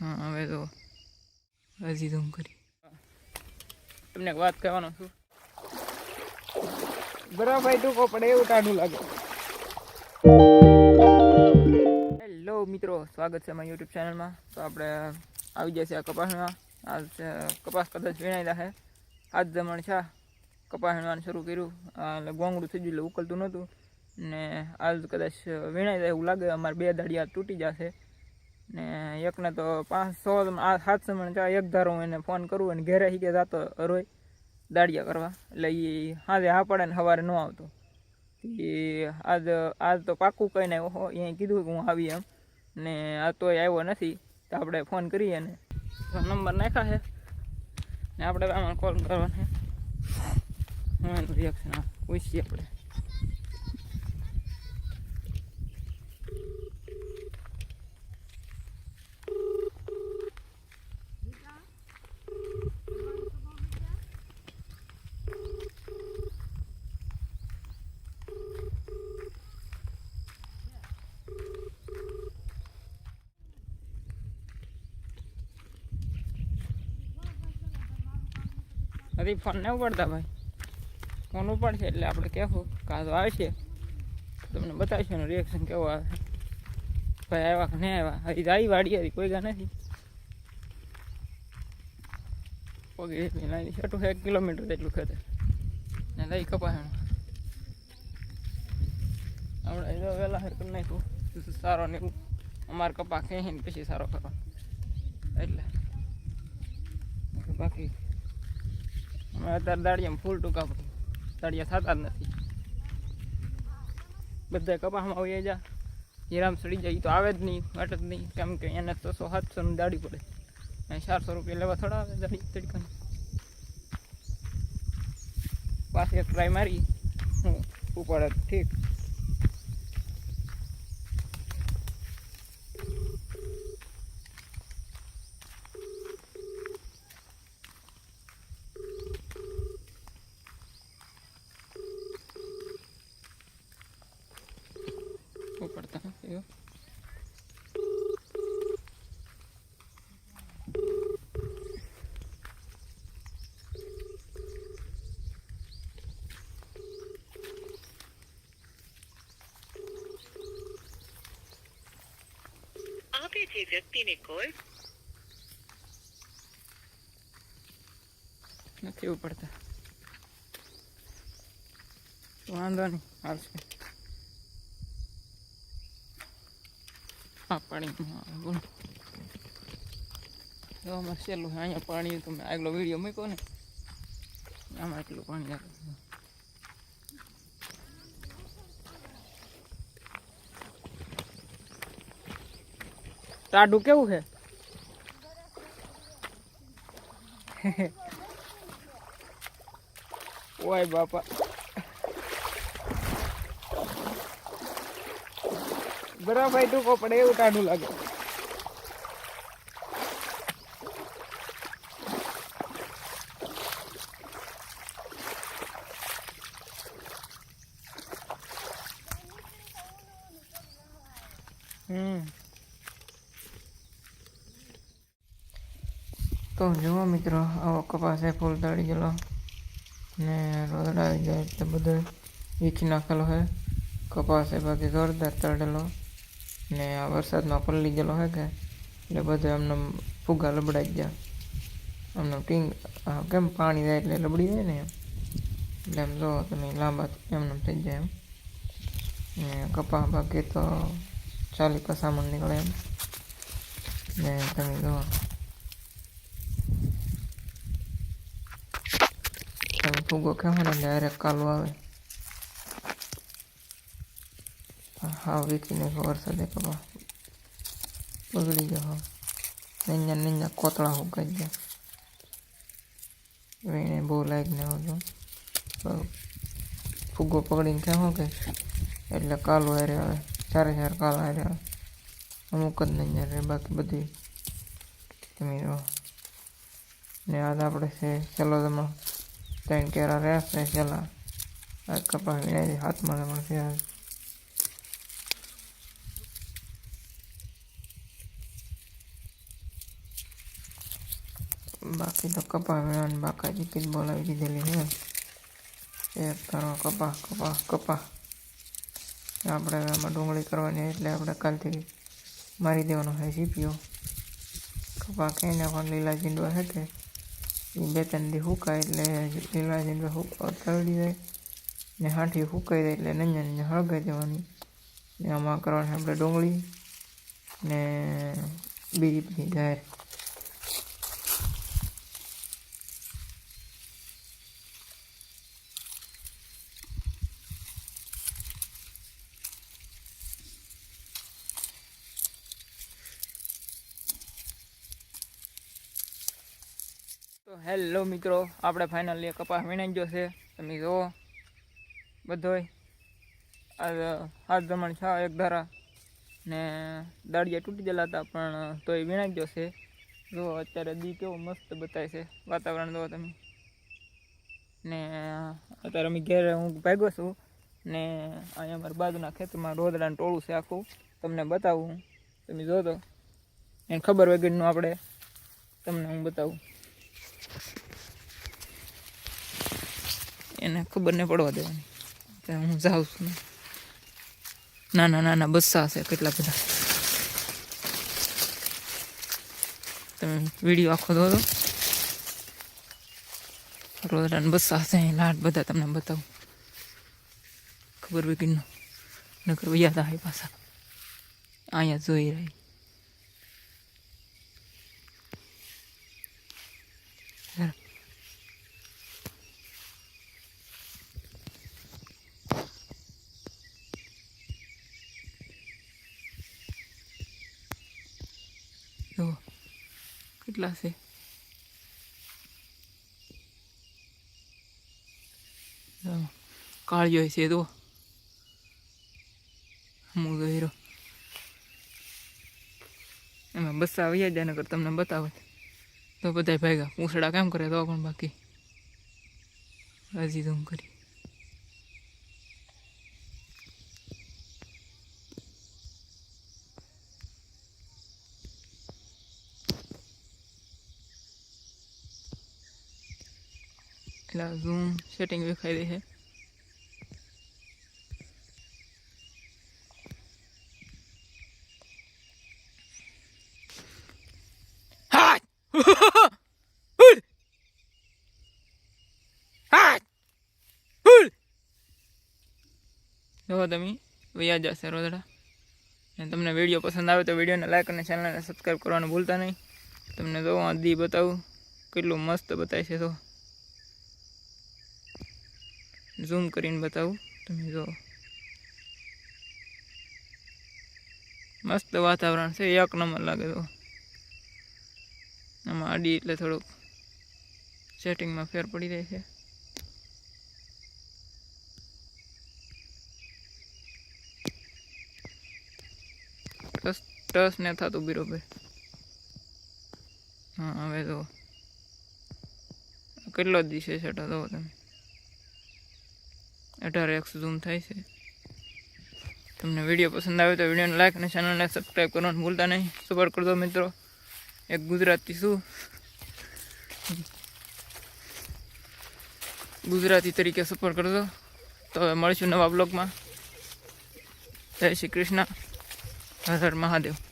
હા હવે તો હજી ધૂમ કરી. તમને એક વાત કહેવાનો છું. બરાબર ટૂંકો પડે એવું ટાઢું લાગે. હેલો મિત્રો. સ્વાગત છે મારી યુટ્યુબ ચેનલમાં તો આપણે આવી ગયા છે આ કપાસમાં આજ કપાસ કદાચ વીણાયેલા છે. આજ જમણ છે. કપાસ વીણવાનું શરૂ કર્યું. એટલે ગોંગડું થઈ ગયું એટલે ઉકલતું નહોતું. ને આજ કદાચ વીણાઈ જાય એવું લાગે. અમારે બે દાડિયા તૂટી જશે. ને એકને તો પાંચ સો આ સાત સમણ ચા એક ધારો હું એને ફોન કરું અને ઘેરે શીખે જતો રોય દાડિયા કરવા. એટલે એ સાંજે હા પડે ને સવારે ન આવતો. એ આજ આજ તો પાક્કું કહીને ઓહો એ કીધું કે હું આવી એમ. ને આ તોય આવ્યો નથી, તો આપણે ફોન કરીએ ને. નંબર નાખ્યા છે. ને આપણે આમાં કોલ કરવાનો હું એનું રિએક્શન પૂછીએ આપણે. હજી ફોન ન ઉપાડતા ભાઈ. ફોન ઉપાડશે એટલે આપણે કહેવું કાં તો આવશે. તમને બતાવીશું એનું રિએક્શન કેવું આવે. ભાઈ આવ્યા કે નહીં આવ્યા? હજી તો આવી વાડી હતી, કોઈ ગા નથી. પગે નાની છઠું એક કિલોમીટર જેટલું ખેતર. ને લઈ કપાસણ આપણે જો વહેલા હેર કરી. નાખ્યું સારો ને અમારે કપા ખેંચીને પછી સારો કરવાનો એટલે. બાકી અત્યારે દાડિયામાં ફૂલ ટૂંકા દાડિયા થતા જ નથી. બધા કપાસમાં હોય જા હીરામ સડી જાય તો આવે જ નહીં જ નહીં. કેમ કે એને તો સો સાતસોની દાડી પડે. ચારસો રૂપિયા લેવા થોડા આવે દાડી તડકાની. પાસે ટ્રાય મારી. હું ઉપાડે ઠીક ઉપાડતા નથી હો. આપે જે વ્યક્તિને કોલ નથી ઉપડતા. વાંધો નહીં આવશે હા પાણી બોલો જો અમારે સહેલું અહીંયા પાણી તમે આગલો વીડિયો મૂક્યો ને, આમાં એટલું પાણી આવે. ટાઢું કેવું છે ઓય બાપા બરાબર ટૂંકો પડે એવું ટાઢું લાગે હમ તો જુઓ મિત્રો આવો કપાસે ફૂલ તળી ગયેલો. ને રોદડા આવી જાય એટલે બધો વીખી નાખેલો હે. કપાસ છે બાકી જોરદાર તળેલો. ને આ વરસાદમાં પલળી ગયેલો હે કે? એટલે બધો એમને ફુગા લબડાઈ ગયા. એમનો ટીંગ કેમ પાણી જાય એટલે લબડી જાય ને એમ? એટલે એમ જો તમે, લાંબા એમને થઈ જાય એમ. ને કપા બાકી તો ચાલી પસામણ નીકળે એમ. ને તમે જો તમે ફૂગો કહેવો ને ડાયરેક્ટ કાલું આવે હા વીખીને વરસાદે કપા બગડી ગયો હા નૈયા નૈયા કોતળા હુકાઈ ગયા એને બહુ લાઈક ને હોતો ફૂગો પકડીને કહેવો કે એટલે કાલો હારે આવે ચારે ચાર કાલો હારે આવે અમુક જ નહીં રહે બાકી બધી તમે જો ને આજ આપણે છે ચલો તમે ત્રણ કેરા રહ્યા છે છેલ્લા આ કપાસ વિનાય હાથમાં તમારે છે આજ બાકી તો કપા વેણ બાકાજી કીધ બોલાવી દીધેલી હે એક તારો કપા કપા કપા આપણે આમાં ડુંગળી કરવાની એટલે આપણે કાલથી મારી દેવાનો છે સીપીઓ કપા ક્યાંય નાખવાનું લીલા જીંડવા છે કે એ બે ત્રણ દી સુકાય એટલે લીલા હુક- તરડી જાય. ને હાંઠી સુકાઈ જાય એટલે નંજા નંજા હળગાઈ દેવાની ને આમાં કરવાની આપણે ડુંગળી ને બીજી બધી જાહેર. તો હેલો મિત્રો, આપણે ફાઇનલી કપાસ વીણાઈ ગયો છે. તમે જુઓ, બધોય. હાથ જમણ છ એક ધારા. ને દાળિયા તૂટી ગયેલા હતા, પણ તોય વીણાઈ ગયો છે. જો અત્યારે દી કેવો મસ્ત બતાવે છે વાતાવરણ, જુઓ તમે. ને અત્યારે અમે ઘેર હું ભાગ્યો છું. ને અહીંયા અમારા બાજુના ખેતરમાં રોદડાનું ટોળું છે આખું. તમને બતાવું તમે જોતો એને ખબર વગરનું આપણે તમને હું બતાવું. એને ખબર નહીં પડવા દેવાની. હું જાઉં છું નાના નાના બસ્સા છે કેટલા બધા. તમે વીડિયો આખો દો રોદરાને બસ્સા હશે અહીં લાટ બધા તમને બતાવું. ખબર વગરનું નકર યાદ આવે પાછા. અહીંયા જોઈ રહી. કેટલા છે કાળિયો છે તો હું ગયો એમાં બસ આવી જાય નકર તમને બતાવે તો બધા ભેગા પૂંછડા કેમ કરે તો પણ બાકી હજી તો હું કરી એટલે ઝૂમ સેટિંગ દેખાઈ દે છે હા તમે વૈયા જશે રોદડા અને તમને વીડિયો પસંદ આવે તો વિડીયોને લાઈક અને ચેનલને સબસ્ક્રાઈબ કરવાનું ભૂલતા નહીં તમને જો આ દી બતાવું કેટલું મસ્ત બતાવે છે તો ઝૂમ કરીને બતાવું. તમે જો મસ્ત વાતાવરણ છે, એક નંબર લાગે તો. આમાં આડી એટલે થોડુંક સેટિંગમાં ફેર પડી જાય છે. ટસ ટસ ને થતું બરોબર હા, હવે તો કેટલો જ દિશે છે તમે. અઢાર એક્સ ઝૂમ થાય છે. તમને વીડિયો પસંદ આવે તો વિડીયોને લાઈક અને ચેનલને સબસ્ક્રાઈબ કરવાનું ભૂલતા નહીં. સપોર્ટ કરજો મિત્રો. એક ગુજરાતી શું? ગુજરાતી તરીકે સપોર્ટ કરજો. તો હવે મળીશું નવા બ્લોગમાં જય શ્રી કૃષ્ણ. હર હર મહાદેવ.